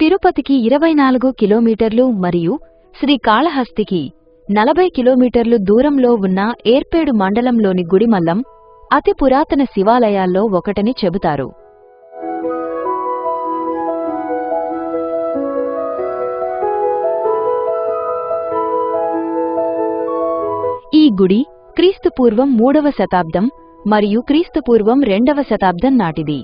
తిరుపతికి ఇరవై నాలుగు కిలోమీటర్లు మరియు శ్రీకాళహస్తికి నలభై కిలోమీటర్లు దూరంలో ఉన్న ఏర్పేడు మండలంలోని గుడిమల్లం అతి పురాతన శివాలయాల్లో ఒకటని చెబుతారు. ఈ గుడి క్రీస్తుపూర్వం మూడవ శతాబ్దం మరియు క్రీస్తుపూర్వం రెండవ శతాబ్దం నాటిది.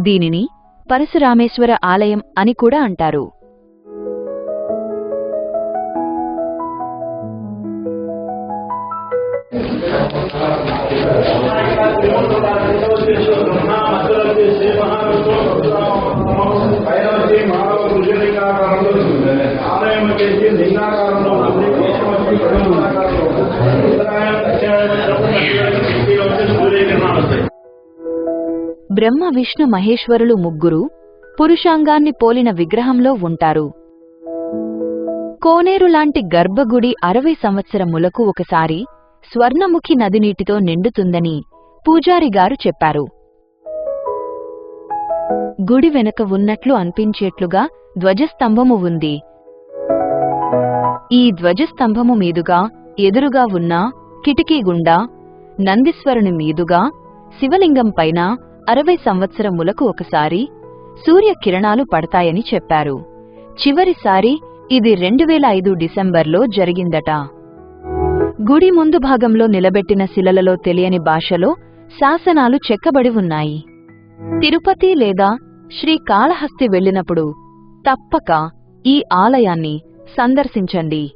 దీనిని పరశురామేశ్వర ఆలయం అని కూడా అంటారు. బ్రహ్మ విష్ణు మహేశ్వరులు ముగ్గురు పురుషాంగాన్ని పోలిన విగ్రహంలో ఉంటారు. కోనేరు లాంటి గర్భగుడి అరవై సంవత్సరములకు ఒకసారి స్వర్ణముఖి నది నీటితో నిండుతుందని పూజారి గారు చెప్పారు. గుడి వెనక ఉన్నట్లు అనిపించేట్లుగా ధ్వజస్తంభము ఉంది. ఈ ధ్వజస్తంభము మీదుగా ఎదురుగా ఉన్న కిటికీ గుండా నందీశ్వరుని మీదుగా శివలింగం పైన అరవై సంవత్సరములకు ఒకసారి సూర్యకిరణాలు పడతాయని చెప్పారు. చివరిసారి ఇది రెండు వేల ఐదు డిసెంబర్లో జరిగిందట. గుడి ముందు భాగంలో నిలబెట్టిన శిలలలో తెలియని భాషలో శాసనాలు చెక్కబడి ఉన్నాయి. తిరుపతి లేదా శ్రీకాళహస్తి వెళ్ళినప్పుడు తప్పక ఈ ఆలయాన్ని సందర్శించండి.